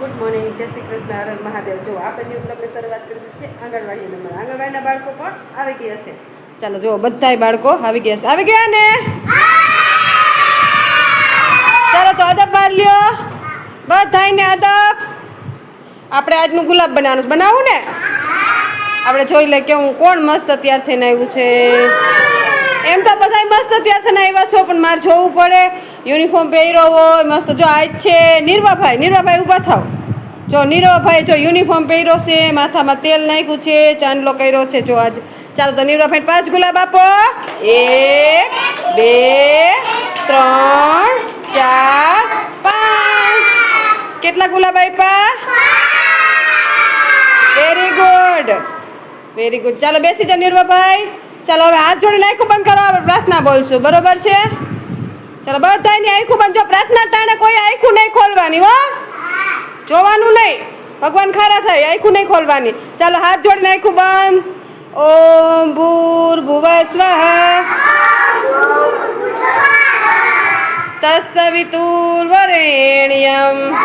Good morning જય શ્રી કૃષ્ણ, હર મહાદેવ. જો new બ્લોગની શરૂઆત કરી છે આંગણવાડી નંબર. આંગણવાડીના બાળકો પણ આવી ગયા હશે ચાલો, જો, બધાય બાળકો આવી ગયા આવી ગયા ને? ચાલો, તો અદબ બાર લ્યો. બધાયને અદબ. આપણે આજનું ગુલાબ બનાવવાનું બનાવું ને? આપણે જોઈ લે કેવું કોણ મસ્ત તૈયાર થઈને આવ્યું છે. એમ તો બધા મસ્ત તૈયાર થઈને આવ્યા છો, પણ મારે જોવું પડે. યુનિફોર્મ પહેર્યો હોય, મસ્ત જો આજ છે. નિર્વાભાઈ નિર્વાભાઈ ઊભા થાવ. જો નિર્વાભાઈ જો યુનિફોર્મ પહેર્યો છે, માથામાં તેલ નાખ્યું છે, ચાંદલો કર્યો છે, જો આજ. ચાલો તો નિર્વાભાઈ પાંચ ગુલાબ આપો. એક, બે, ત્રણ, ચાર, પાંચ. કેટલા ગુલાબ આપ્યા વેરી ગુડ વેરી ગુડ ચાલો બેસી જાઓ નિર્વાભાઈ. ચાલો હવે હાથ જોડી નાખું બંધ કરો. પ્રાર્થના બોલશું. બરોબર છે? ચાલો બધાની આખું બંધ. જો પ્રાર્થના ટાણે કોઈ આંખું નહીં ખોલવાની, હો? જોવાનું નહીં. ભગવાન ખારા થાય, આંખું નહીં ખોલવાની. ચાલો, હાથ જોડીને આખું બંધ. ઓમ ભૂર ભુવ સ્વઃ તત્સવિતુર્વરેણ્યમ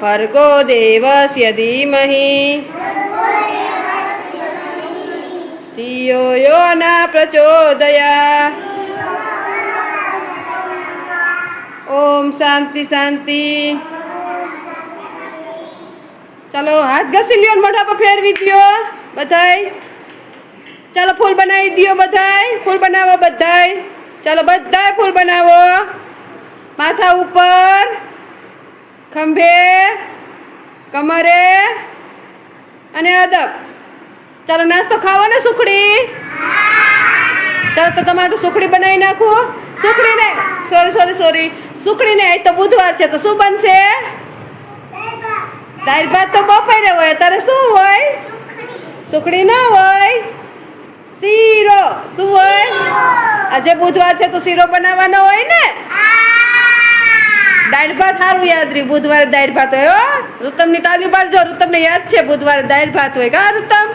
ભર્ગો દેવસ્ય ધીમહિ. ધિયો યો ના પ્રચોદયા. ઓમ શાંતિ શાંતિ. ચાલો, હાથ ઘસી લ્યો મોઢા પર ફેરવી દો બધાય. ચાલો, ફૂલ બનાવી દ્યો બધાય. ફૂલ બનાવો બધાય. ચાલો, બધાય ફૂલ બનાવો. માથા ઉપર, ખંભે, કમરે અને અદબ. ચાલો, નાસ્તો ખાવો ને સુખડી? ચાલો, તો તમારું સુખડી બનાવી નાખું. સુખડી ને સોરી સોરી સોરી સુખડી ને આજ તો બુધવાર છે, તો શું બનશે? દાળ ભાત તો બપોરે હોય તારે શું હોય? સુખડી ના હોય. શીરો, શું હોય? આજે બુધવાર છે, તો શીરો બનાવવાનો હોય ને? દાળ ભાત સારું યાદ રહ્યું, બુધવારે દાળ ભાત હોય, હો. રુતમની તાલી પાડજો રુતમને યાદ છે, બુધવારે દાળ ભાત હોય. કા રૂતમ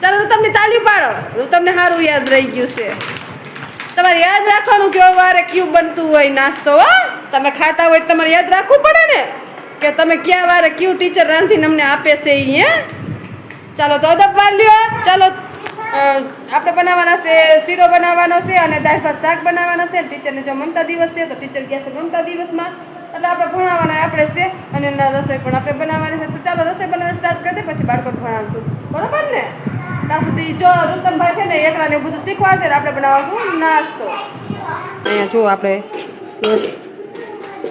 ચાલો રુતમની તાલી પાડો રુતમને સારું યાદ રહી ગયું છે. તમારે યાદ રાખવાનું કે વારે ક્યુ બનતું હોય નાસ્તો, હો. તમે ખાતા હોય તમારે યાદ રાખવું પડે ને કે તમે ક્યાં વારે કયું ટીચર રાંધીને અમને આપે છે અહીંયા ચાલો તો અદબ વાર લ્યો. ચાલો આપણે બનાવવાના છે, શીરો બનાવવાનો છે અને દાળ ભાત શાક બનાવવાના છે. ટીચરને જો મમતા દિવસ છે, તો ટીચર ગયા છે મમતા દિવસમાં. એટલે આપણે ભણાવવાના આપણે છે અને એના રસોઈ પણ આપણે બનાવવાની છે. તો ચાલો રસોઈ બનાવવાનું સ્ટાર્ટ કરી દે, પછી બાળકોને ભણાવશું. બરાબર ને? ત્યાં સુધી જો રૂતમભાઈ છે ને એકલાને બધું શીખવાડશે આપણે બનાવશું નાસ્તો. અહીંયા જો આપણે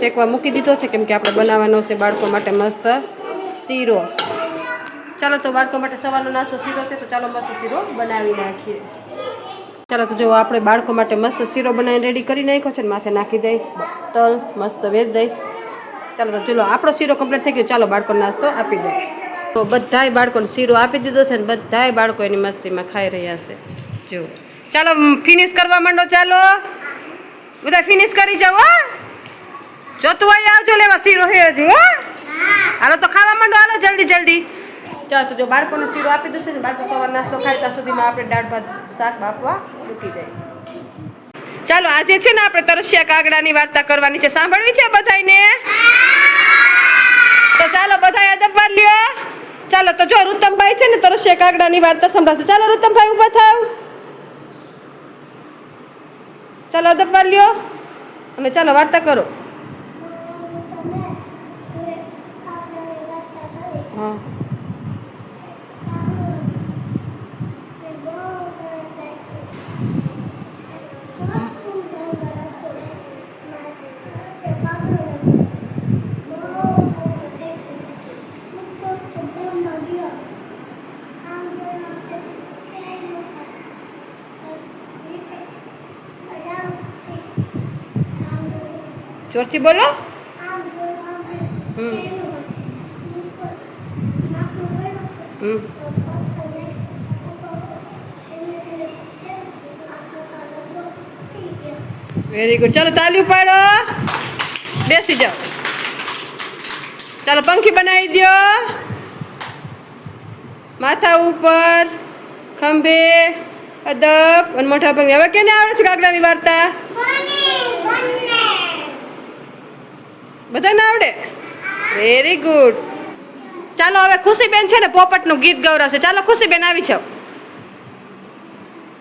શેકવા મૂકી દીધો છે કેમ કે આપણે બનાવવાનો છે બાળકો માટે મસ્ત શીરો. ચાલો તો બાળકો માટે સવારનો નાસ્તો શીરો છે, તો ચાલો મસ્ત શીરો બનાવી નાખીએ. ચાલો તો જો આપણે બાળકો માટે મસ્ત શીરો બનાવીને રેડી કરી નાખ્યો છે ને માથે નાખી દઈ, તલ, મસ્ત વેચ દઈ. ચાલો તો ચલો, આપણો શીરો કમ્પ્લીટ થઈ ગયો. ચાલો બાળકોને નાસ્તો આપી દઈ તો બધાય બાળકોને શીરો આપી દીધો છે ને બધાય બાળકો એની મસ્તીમાં ખાઈ રહ્યા છે. જો. ચાલો, ફિનિશ કરવા માંડો ચાલો. બધા ફિનિશ કરી જાઓ હો તું અહીં આવજો લેવા શીરો હે હજી હો. હાલો તો ખાવા માંડો હાલો જલ્દી જલ્દી. ચાલો તો જો બાળકોને શીરો આપી દઉં છે ને બાળકો સવાર નાસ્તો ખાય ત્યાં સુધીમાં આપણે દાળ ભાત શાક બાફવા મૂકી દઈએ. ચાલો આજે છે ને આપણે તરસિયા કાગડાની વાર્તા કરવાની છે. સાંભળવી છે બધાને તો ચાલો બધાય અદબ લ્યો. ચાલો તો જો રૂતમભાઈ છે ને તરસિયા કાગડાની વાર્તા સંભળાશે ચાલો રૂતમભાઈ ઊભા થાવ. ચાલો અદબ લ્યો. અને ચાલો વાર્તા કરો. જોરથી બોલો હમ હમ વેરી ગુડ ચાલો તાલીઓ પાડો બેસી જાઓ ચાલો પંખી બનાવી દો માથા ઉપર ખંભે અદબ અને મોટા પંખી હવે કેને આવડે છે કાગડાની વાર્તા બધાને આવડે? વેરી ગુડ ચાલો, હવે ખુશીબેન છે ને પોપટનું ગીત ગૌરાવશે ચાલો, ખુશીબેન, આવી જાઓ.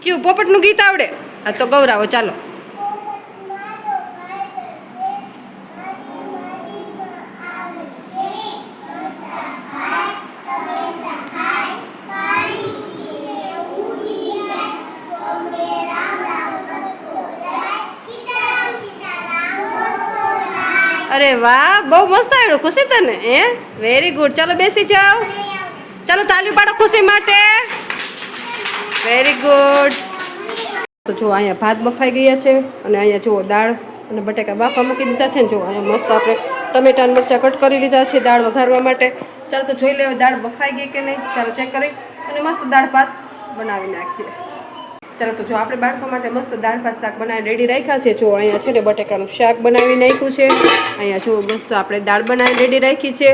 કયું, પોપટનું ગીત આવડે? હા, તો ગૌરાવો, ચાલો. અરે વાહ, બહુ મસ્ત આવ્યું, ખુશી તને, હે? વેરી ગુડ ચાલો બેસી જાઓ. ચાલો તાલી પાડો ખુશી માટે. વેરી ગુડ તો જો અહીંયા ભાત બફાઈ ગયા છે અને અહીંયા જુઓ દાળ અને બટેકા બાફા મૂકી દીધા છે ને જો અહીંયા મસ્ત આપણે ટમેટા અને મરચાં કટ કરી લીધા છે દાળ વઘારવા માટે. ચાલો તો જોઈ લેવા દાળ બફાઈ ગઈ કે નહીં? ચાલો ચેક કરી. અને મસ્ત દાળ ભાત બનાવી નાખીએ. ચાલો તો જો આપણે બાળકો માટે મસ્ત દાળ ભાત શાક બનાવી રેડી રાખ્યા છે, જો અહીંયા છે ને બટેકાનું શાક બનાવી નાખ્યું છે. અહીંયા જો મસ્ત આપણે દાળ બનાવી રેડી રાખી છે.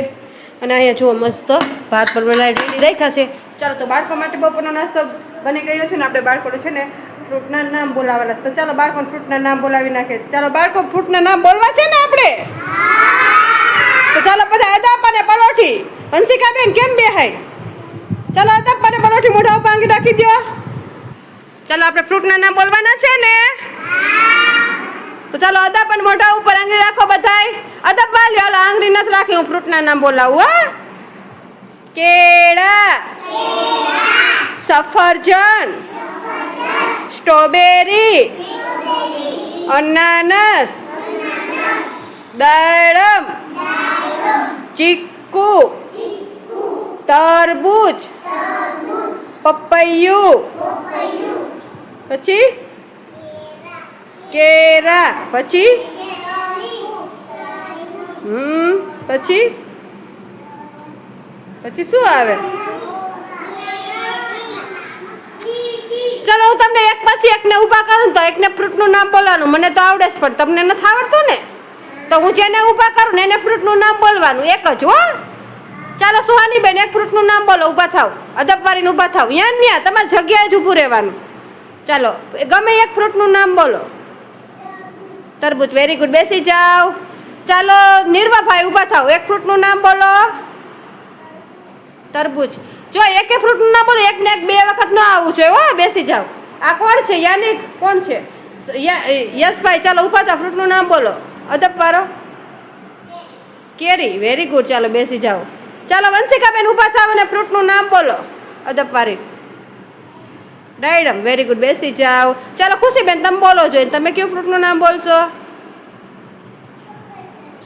અને અહીંયા જો મસ્ત ભાત પણ બનાવી રેડી રાખ્યા છે. ચાલો તો બાળકો માટે બપોરનો નાસ્તો બની ગયો છે ને આપણે બાળકોને છે ને ફ્રૂટના નામ બોલાવેલા તો ચાલો બાળકો ફ્રૂટના નામ બોલાવી નાખે. ચાલો બાળકો, ફ્રૂટના નામ બોલવા છે ને આપણે? તો ચાલો બધા અદાપા ને પલોઠી હંસિકાબેન, કેમ બેહાય? ચાલો અદાપા ને પલોઠી મોઢા ઉપર આંગી રાખી દો ચાલો આપણે ફ્રૂટના નામ બોલવાના છે ને? તો ચાલો અદબ પણ મોઢા ઉપર આંગળી રાખો બધાય. અદબ વાલી હાલો આંગળી નથી રાખી, હું ફ્રૂટના નામ બોલાવું, હા. કેળા. સફરજન. સ્ટ્રોબેરી. અનાનસ. દાડમ. ચીકુ. તરબૂચ. પપૈયું. પછી? કેરા. પછી? હમ, પછી? પછી શું આવે? ચલો, હું તમને એક પછી એકને ઊભા કરું તો એકને ફ્રૂટનું નામ બોલવાનું. મને તો આવડે છે, પણ તમને નથી આવડતું ને? તો હું જેને ઊભા કરું ને એને ફ્રૂટનું નામ બોલવાનું. એક જ, હો. ચાલો સુહાની બેન એક ફ્રૂટનું નામ બોલો, ઊભા થાવ. અદબવારીને ઊભા થાવ. યા ન્યા, તમારી જગ્યાએ જ ઊભું રહેવાનું. ચાલો, ગમે એક ફ્રૂટનું નામ બોલો. તરબૂચ વેરી ગુડ બેસી જાઓ. ચાલો, નિર્વાભાઈ ઊભા થાવ એક ફ્રૂટનું નામ બોલો. તરબૂચ. જો, એકે ફ્રૂટનું નામ બોલો એક ને એક બે વખત ન આવવું જોઈએ, હો, બેસી જાઓ. આ કોણ છે? યાનિક. કોણ છે? યશભાઈ, ચાલો, ઊભા થાવ ફ્રૂટનું નામ બોલો. અદબ પારો કેરી. વેરી ગુડ ચાલો, બેસી જાઓ. ચાલો, વંશિકાબેન ઊભા થાવ અને ફ્રૂટનું નામ બોલો. અદબ વારી ડાયડમ વેરી ગુડ બેસી જાઓ ચાલો, ખુશીબેન, તમે બોલો જોઈએ તમે કયું ફ્રૂટનું નામ બોલશો?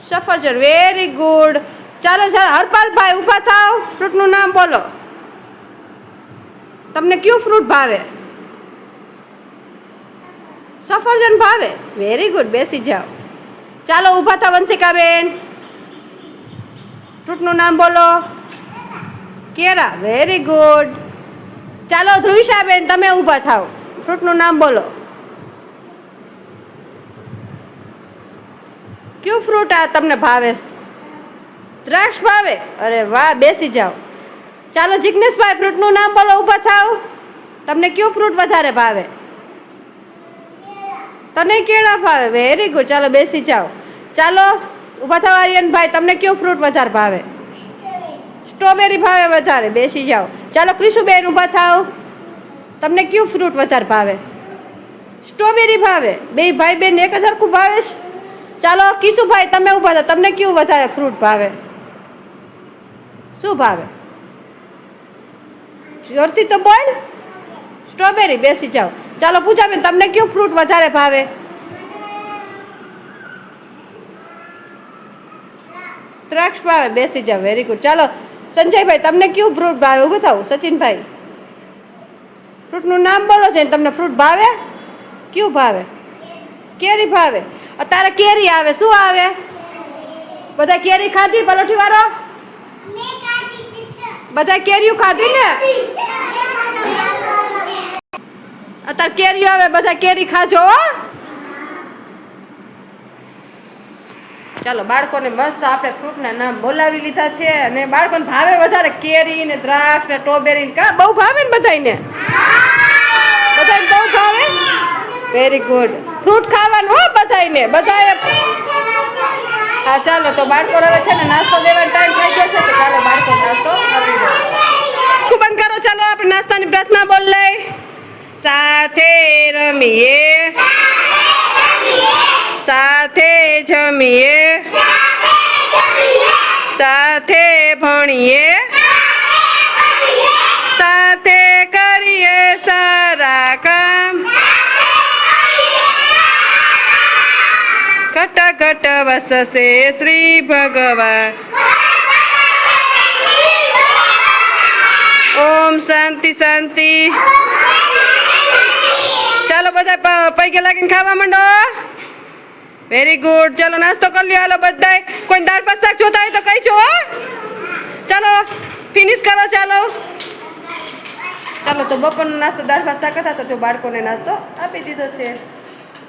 સફરજન વેરી ગુડ ચાલો ચાલો, હરપાલભાઈ, ઊભા થાવ ફ્રૂટનું નામ બોલો. તમને કયું ફ્રૂટ ભાવે? સફરજન ભાવે? વેરી ગુડ બેસી જાઓ. ચાલો, ઊભા થાવ વંશિકાબેન. ફ્રૂટનું નામ બોલો. કેરા વેરી ગુડ ચાલો ધ્રુવિશાબેન, તમે ઊભા થાવ ફ્રૂટનું નામ બોલો. કયું ફ્રૂટ આ તમને ભાવે? દ્રાક્ષ ભાવે? અરે વાહ, બેસી જાઓ. ચાલો જિજ્ઞેશભાઈ ફ્રૂટનું નામ બોલો, ઊભા થાવ તમને કયું ફ્રૂટ વધારે ભાવે? તને કેળા ભાવે? વેરી ગુડ ચાલો બેસી જાઓ. ચાલો, ઊભા થવા આર્યનભાઈ, તમને કયો ફ્રૂટ વધારે ભાવે? સ્ટ્રોબેરી ભાવે વધારે. બેસી જાઓ. ચાલો ક્રિશુબેન ઊભા થાવ તમને કયું ફ્રૂટ વધારે ભાવે? સ્ટ્રોબેરી ભાવે. બે ભાઈ બેન એક જ હરખું ભાવે છે. ચાલો કિશુભાઈ, તમે ઊભા થાવ તમને કયું વધારે ફ્રૂટ ભાવે? શું ભાવે? જોરથી તો બોલ. સ્ટ્રોબેરી બેસી જાઓ. ચાલો પૂજાબેન તમને કયું ફ્રૂટ વધારે ભાવે? દ્રાક્ષ ભાવે. બેસી જાઓ. વેરી ગુડ ચાલો સંજયભાઈ તમને કયું ફ્રૂટ ભાવે? ઊભું થાવું સચિનભાઈ. ફ્રૂટનું નામ બોલો છે તમને ફ્રૂટ ભાવે? કયું ભાવે? કેરી ભાવે? અત્યારે કેરી આવે શું આવે? બધા કેરી ખાધી પલોઠી વાળો? બધા કેરીઓ ખાધી ને? અત્યારે કેરીઓ આવે બધા કેરી ખાજો હો. ચાલો, બાળકોને મસ્ત આપણે ફ્રૂટના નામ બોલાવી લીધા છે અને બાળકોને ભાવે વધારે કેરી ને દ્રાક્ષ ને સ્ટ્રોબેરી કા બહુ ભાવે ને બધાને બધાને બહુ ભાવે? વેરી ગુડ ફ્રૂટ ખાવાનું હો બધાયને બધાએ હા, ચાલો, તો બાળકો હવે છે ને નાસ્તો દેવાનો ટાઈમ થઈ ગયો છે, તો ચાલો બાળકો નાસ્તો આપી દો બંધ કરો? ચાલો, આપણે નાસ્તાની પ્રાર્થના બોલ લઈ સાથે રમીએ. સાથે જમીએ. સાથે ભણીએ. સાથે કરીએ સારા કામ. ઘટ વસશે શ્રી ભગવાન. ઓમ શાંતિ શાંતિ. ચાલો બધા પૈકે લાગીને ખાવા માંડો. વેરી ગુડ ચાલો, નાસ્તો કરી લ્યો. હાલો, બધાય. કોઈ દાળ ભાત શાક જોતા હોય તો કઈ છો? ચાલો ફિનિશ કરો, ચાલો. ચાલો, તો બપોરનો નાસ્તો, દાળ ભાત, શાક હતા, તો જો બાળકોને નાસ્તો આપી દીધો છે.